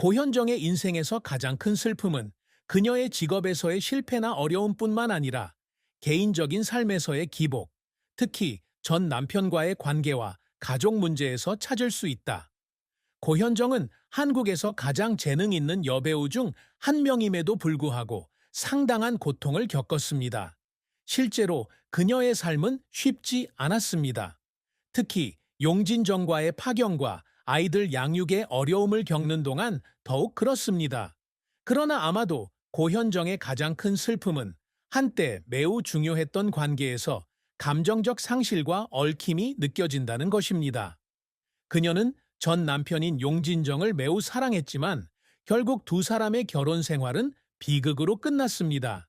고현정의 인생에서 가장 큰 슬픔은 그녀의 직업에서의 실패나 어려움뿐만 아니라 개인적인 삶에서의 기복, 특히 전 남편과의 관계와 가족 문제에서 찾을 수 있다. 고현정은 한국에서 가장 재능 있는 여배우 중 한 명임에도 불구하고 상당한 고통을 겪었습니다. 실제로 그녀의 삶은 쉽지 않았습니다. 특히 용진정과의 파경과 아이들 양육의 어려움을 겪는 동안 더욱 그렇습니다. 그러나 아마도 고현정의 가장 큰 슬픔은 한때 매우 중요했던 관계에서 감정적 상실과 얽힘이 느껴진다는 것입니다. 그녀는 전 남편인 용진정을 매우 사랑했지만 결국 두 사람의 결혼 생활은 비극으로 끝났습니다.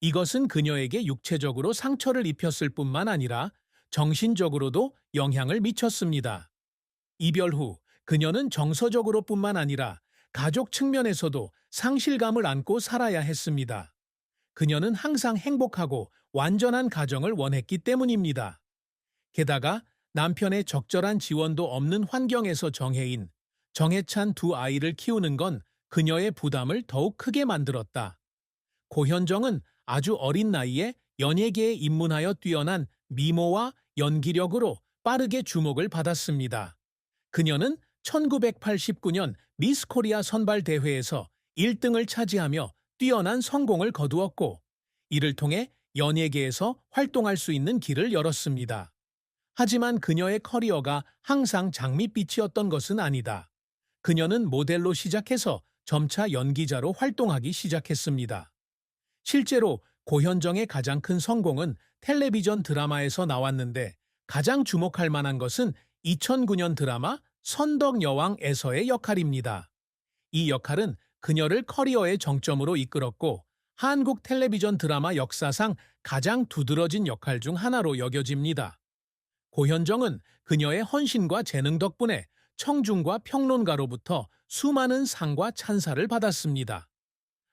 이것은 그녀에게 육체적으로 상처를 입혔을 뿐만 아니라 정신적으로도 영향을 미쳤습니다. 이별 후 그녀는 정서적으로 뿐만 아니라 가족 측면에서도 상실감을 안고 살아야 했습니다. 그녀는 항상 행복하고 완전한 가정을 원했기 때문입니다. 게다가 남편의 적절한 지원도 없는 환경에서 정혜인, 정혜찬 두 아이를 키우는 건 그녀의 부담을 더욱 크게 만들었다. 고현정은 아주 어린 나이에 연예계에 입문하여 뛰어난 미모와 연기력으로 빠르게 주목을 받았습니다. 그녀는 1989년 미스 코리아 선발 대회에서 1등을 차지하며 뛰어난 성공을 거두었고, 이를 통해 연예계에서 활동할 수 있는 길을 열었습니다. 하지만 그녀의 커리어가 항상 장밋빛이었던 것은 아니다. 그녀는 모델로 시작해서 점차 연기자로 활동하기 시작했습니다. 실제로 고현정의 가장 큰 성공은 텔레비전 드라마에서 나왔는데 가장 주목할 만한 것은 2009년 드라마 선덕여왕에서의 역할입니다. 이 역할은 그녀를 커리어의 정점으로 이끌었고 한국 텔레비전 드라마 역사상 가장 두드러진 역할 중 하나로 여겨집니다. 고현정은 그녀의 헌신과 재능 덕분에 청중과 평론가로부터 수많은 상과 찬사를 받았습니다.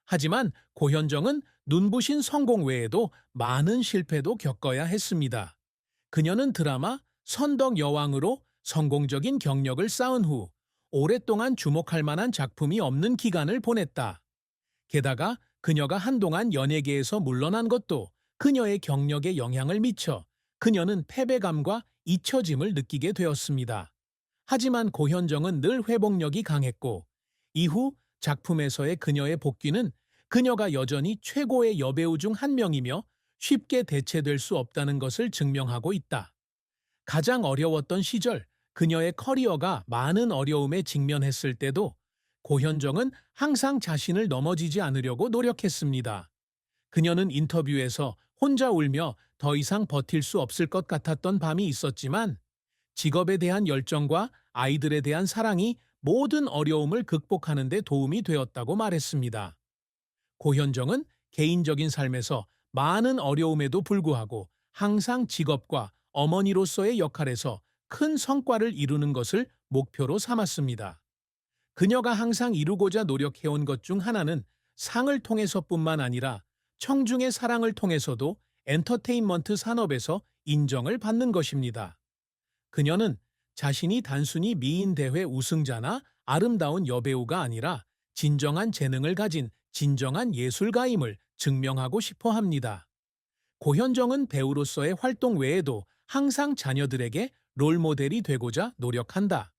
하지만 고현정은 눈부신 성공 외에도 많은 실패도 겪어야 했습니다. 그녀는 드라마 선덕 여왕으로 성공적인 경력을 쌓은 후 오랫동안 주목할 만한 작품이 없는 기간을 보냈다. 게다가 그녀가 한동안 연예계에서 물러난 것도 그녀의 경력에 영향을 미쳐 그녀는 패배감과 잊혀짐을 느끼게 되었습니다. 하지만 고현정은 늘 회복력이 강했고 이후 작품에서의 그녀의 복귀는 그녀가 여전히 최고의 여배우 중 한 명이며 쉽게 대체될 수 없다는 것을 증명하고 있다. 가장 어려웠던 시절 그녀의 커리어가 많은 어려움에 직면했을 때도 고현정은 항상 자신을 넘어지지 않으려고 노력했습니다. 그녀는 인터뷰에서 혼자 울며 더 이상 버틸 수 없을 것 같았던 밤이 있었지만 직업에 대한 열정과 아이들에 대한 사랑이 모든 어려움을 극복하는 데 도움이 되었다고 말했습니다. 고현정은 개인적인 삶에서 많은 어려움에도 불구하고 항상 직업과 어머니로서의 역할에서 큰 성과를 이루는 것을 목표로 삼았습니다. 그녀가 항상 이루고자 노력해온 것 중 하나는 상을 통해서뿐만 아니라 청중의 사랑을 통해서도 엔터테인먼트 산업에서 인정을 받는 것입니다. 그녀는 자신이 단순히 미인 대회 우승자나 아름다운 여배우가 아니라 진정한 재능을 가진 진정한 예술가임을 증명하고 싶어 합니다. 고현정은 배우로서의 활동 외에도 항상 자녀들에게 롤모델이 되고자 노력한다.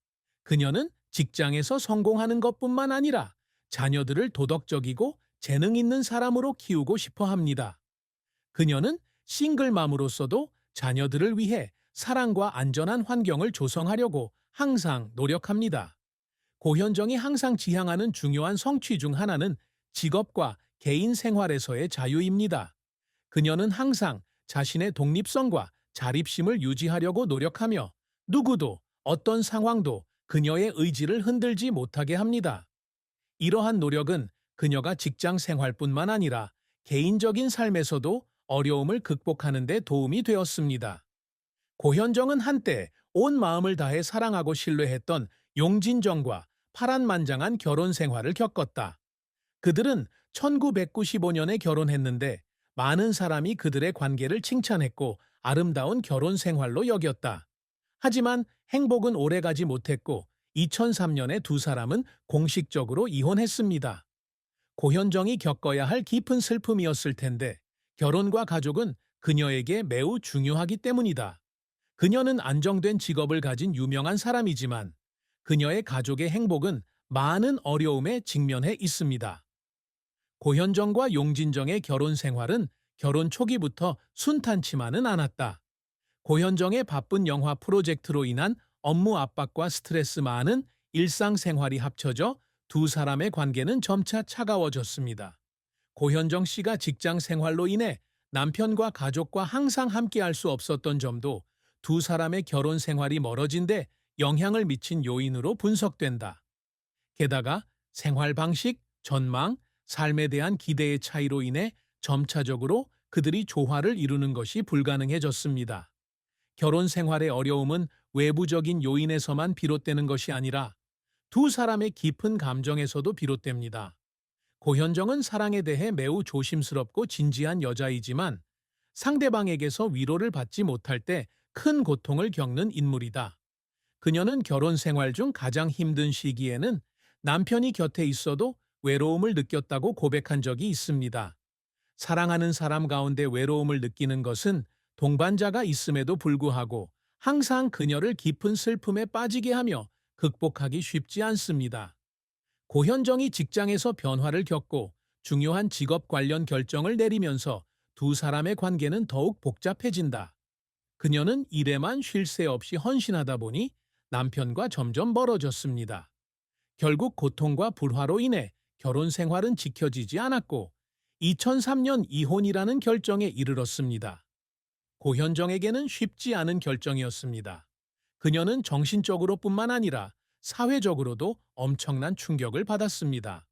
그녀는 직장에서 성공하는 것뿐만 아니라 자녀들을 도덕적이고 재능 있는 사람으로 키우고 싶어 합니다. 그녀는 싱글맘으로서도 자녀들을 위해 사랑과 안전한 환경을 조성하려고 항상 노력합니다. 고현정이 항상 지향하는 중요한 성취 중 하나는 직업과 개인 생활에서의 자유입니다. 그녀는 항상 자신의 독립성과 자립심을 유지하려고 노력하며 누구도 어떤 상황도 그녀의 의지를 흔들지 못하게 합니다. 이러한 노력은 그녀가 직장 생활뿐만 아니라 개인적인 삶에서도 어려움을 극복하는 데 도움이 되었습니다. 고현정은 한때 온 마음을 다해 사랑하고 신뢰했던 용진정과 파란만장한 결혼 생활을 겪었다. 그들은 1995년에 결혼했는데 많은 사람이 그들의 관계를 칭찬했고 아름다운 결혼 생활로 여겼다. 하지만 행복은 오래가지 못했고 2003년에 두 사람은 공식적으로 이혼했습니다. 고현정이 겪어야 할 깊은 슬픔이었을 텐데 결혼과 가족은 그녀에게 매우 중요하기 때문이다. 그녀는 안정된 직업을 가진 유명한 사람이지만 그녀의 가족의 행복은 많은 어려움에 직면해 있습니다. 고현정과 용진정의 결혼 생활은 결혼 초기부터 순탄치만은 않았다. 고현정의 바쁜 영화 프로젝트로 인한 업무 압박과 스트레스 많은 일상생활이 합쳐져 두 사람의 관계는 점차 차가워졌습니다. 고현정 씨가 직장 생활로 인해 남편과 가족과 항상 함께할 수 없었던 점도 두 사람의 결혼 생활이 멀어진 데 영향을 미친 요인으로 분석된다. 게다가 생활 방식, 전망, 삶에 대한 기대의 차이로 인해 점차적으로 그들이 조화를 이루는 것이 불가능해졌습니다. 결혼 생활의 어려움은 외부적인 요인에서만 비롯되는 것이 아니라 두 사람의 깊은 감정에서도 비롯됩니다. 고현정은 사랑에 대해 매우 조심스럽고 진지한 여자이지만 상대방에게서 위로를 받지 못할 때 큰 고통을 겪는 인물이다. 그녀는 결혼 생활 중 가장 힘든 시기에는 남편이 곁에 있어도 외로움을 느꼈다고 고백한 적이 있습니다. 사랑하는 사람 가운데 외로움을 느끼는 것은 동반자가 있음에도 불구하고 항상 그녀를 깊은 슬픔에 빠지게 하며 극복하기 쉽지 않습니다. 고현정이 직장에서 변화를 겪고 중요한 직업 관련 결정을 내리면서 두 사람의 관계는 더욱 복잡해진다. 그녀는 일에만 쉴 새 없이 헌신하다 보니 남편과 점점 멀어졌습니다. 결국 고통과 불화로 인해 결혼 생활은 지켜지지 않았고 2003년 이혼이라는 결정에 이르렀습니다. 고현정에게는 쉽지 않은 결정이었습니다. 그녀는 정신적으로뿐만 아니라 사회적으로도 엄청난 충격을 받았습니다.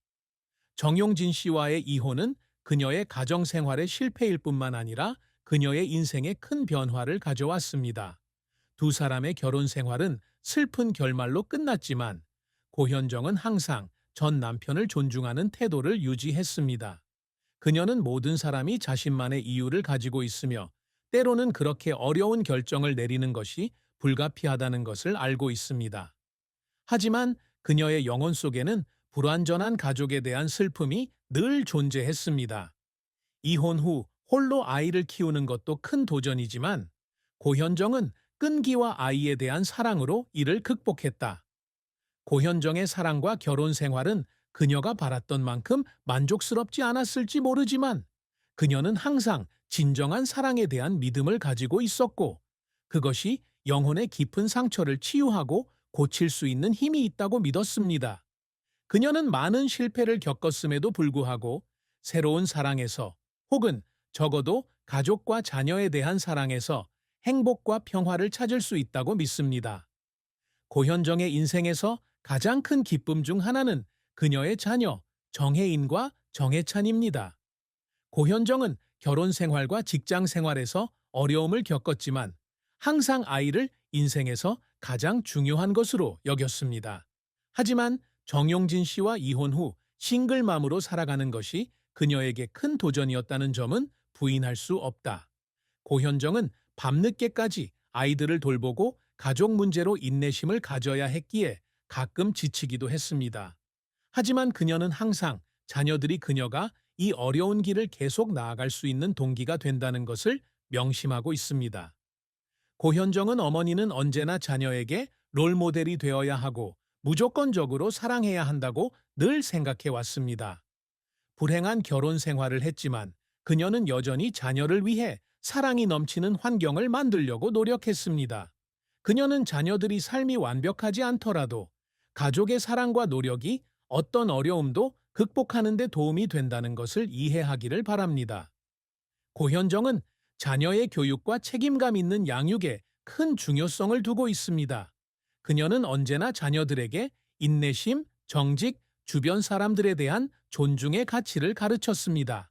정용진 씨와의 이혼은 그녀의 가정 생활의 실패일 뿐만 아니라 그녀의 인생에 큰 변화를 가져왔습니다. 두 사람의 결혼 생활은 슬픈 결말로 끝났지만 고현정은 항상 전 남편을 존중하는 태도를 유지했습니다. 그녀는 모든 사람이 자신만의 이유를 가지고 있으며 때로는 그렇게 어려운 결정을 내리는 것이 불가피하다는 것을 알고 있습니다. 하지만 그녀의 영혼 속에는 불완전한 가족에 대한 슬픔이 늘 존재했습니다. 이혼 후 홀로 아이를 키우는 것도 큰 도전이지만 고현정은 끈기와 아이에 대한 사랑으로 이를 극복했다. 고현정의 사랑과 결혼 생활은 그녀가 바랐던 만큼 만족스럽지 않았을지 모르지만 그녀는 항상 진정한 사랑에 대한 믿음을 가지고 있었고 그것이 영혼의 깊은 상처를 치유하고 고칠 수 있는 힘이 있다고 믿었습니다. 그녀는 많은 실패를 겪었음에도 불구하고 새로운 사랑에서 혹은 적어도 가족과 자녀에 대한 사랑에서 행복과 평화를 찾을 수 있다고 믿습니다. 고현정의 인생에서 가장 큰 기쁨 중 하나는 그녀의 자녀 정혜인과 정혜찬입니다. 고현정은 결혼 생활과 직장 생활에서 어려움을 겪었지만 항상 아이를 인생에서 가장 중요한 것으로 여겼습니다. 하지만 정용진 씨와 이혼 후 싱글맘으로 살아가는 것이 그녀에게 큰 도전이었다는 점은 부인할 수 없다. 고현정은 밤늦게까지 아이들을 돌보고 가족 문제로 인내심을 가져야 했기에 가끔 지치기도 했습니다. 하지만 그녀는 항상 자녀들이 그녀가 이 어려운 길을 계속 나아갈 수 있는 동기가 된다는 것을 명심하고 있습니다. 고현정은 어머니는 언제나 자녀에게 롤모델이 되어야 하고 무조건적으로 사랑해야 한다고 늘 생각해 왔습니다. 불행한 결혼 생활을 했지만 그녀는 여전히 자녀를 위해 사랑이 넘치는 환경을 만들려고 노력했습니다. 그녀는 자녀들이 삶이 완벽하지 않더라도 가족의 사랑과 노력이 어떤 어려움도 극복하는 데 도움이 된다는 것을 이해하기를 바랍니다. 고현정은 자녀의 교육과 책임감 있는 양육에 큰 중요성을 두고 있습니다. 그녀는 언제나 자녀들에게 인내심, 정직, 주변 사람들에 대한 존중의 가치를 가르쳤습니다.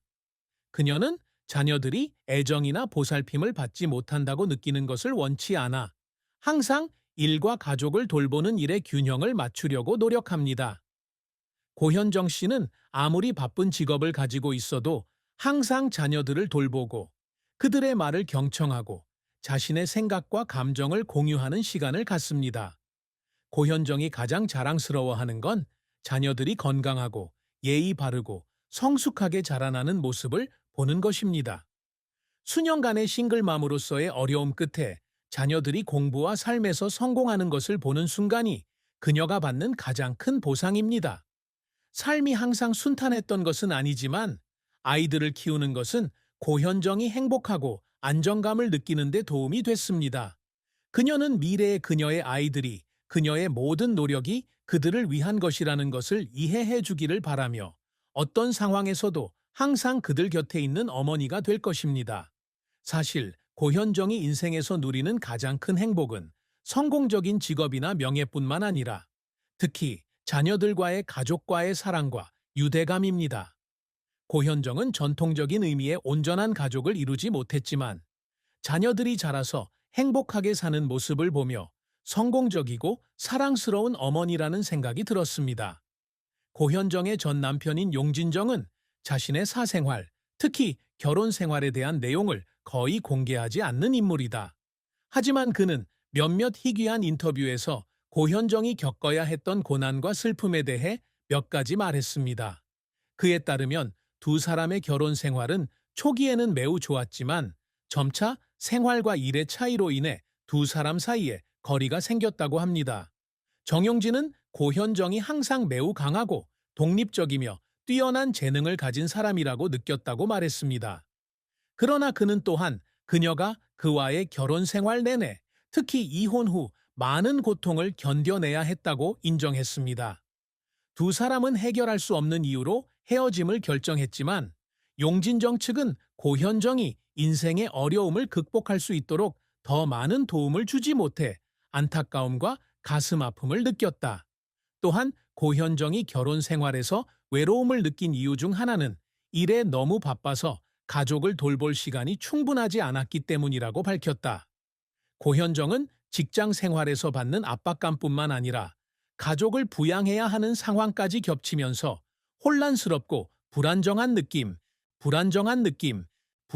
그녀는 자녀들이 애정이나 보살핌을 받지 못한다고 느끼는 것을 원치 않아 항상 일과 가족을 돌보는 일의 균형을 맞추려고 노력합니다. 고현정 씨는 아무리 바쁜 직업을 가지고 있어도 항상 자녀들을 돌보고 그들의 말을 경청하고 자신의 생각과 감정을 공유하는 시간을 갖습니다. 고현정이 가장 자랑스러워하는 건 자녀들이 건강하고 예의 바르고 성숙하게 자라나는 모습을 보는 것입니다. 수년간의 싱글맘으로서의 어려움 끝에 자녀들이 공부와 삶에서 성공하는 것을 보는 순간이 그녀가 받는 가장 큰 보상입니다. 삶이 항상 순탄했던 것은 아니지만 아이들을 키우는 것은 고현정이 행복하고 안정감을 느끼는 데 도움이 됐습니다. 그녀는 미래의 그녀의 아이들이 그녀의 모든 노력이 그들을 위한 것이라는 것을 이해해 주기를 바라며 어떤 상황에서도 항상 그들 곁에 있는 어머니가 될 것입니다. 사실 고현정이 인생에서 누리는 가장 큰 행복은 성공적인 직업이나 명예뿐만 아니라 특히 자녀들과의 가족과의 사랑과 유대감입니다. 고현정은 전통적인 의미의 온전한 가족을 이루지 못했지만 자녀들이 자라서 행복하게 사는 모습을 보며 성공적이고 사랑스러운 어머니라는 생각이 들었습니다. 고현정의 전 남편인 용진정은 자신의 사생활, 특히 결혼 생활에 대한 내용을 거의 공개하지 않는 인물이다. 하지만 그는 몇몇 희귀한 인터뷰에서 고현정이 겪어야 했던 고난과 슬픔에 대해 몇 가지 말했습니다. 그에 따르면 두 사람의 결혼 생활은 초기에는 매우 좋았지만 점차 생활과 일의 차이로 인해 두 사람 사이에 거리가 생겼다고 합니다. 정용진은 고현정이 항상 매우 강하고 독립적이며 뛰어난 재능을 가진 사람이라고 느꼈다고 말했습니다. 그러나 그는 또한 그녀가 그와의 결혼 생활 내내 특히 이혼 후 많은 고통을 견뎌내야 했다고 인정했습니다. 두 사람은 해결할 수 없는 이유로 헤어짐을 결정했지만 용진정 측은 고현정이 인생의 어려움을 극복할 수 있도록 더 많은 도움을 주지 못해 안타까움과 가슴 아픔을 느꼈다. 또한 고현정이 결혼 생활에서 외로움을 느낀 이유 중 하나는 일에 너무 바빠서 가족을 돌볼 시간이 충분하지 않았기 때문이라고 밝혔다. 고현정은 직장 생활에서 받는 압박감뿐만 아니라 가족을 부양해야 하는 상황까지 겹치면서 혼란스럽고 불안정한 느낌, 불안정한 느낌,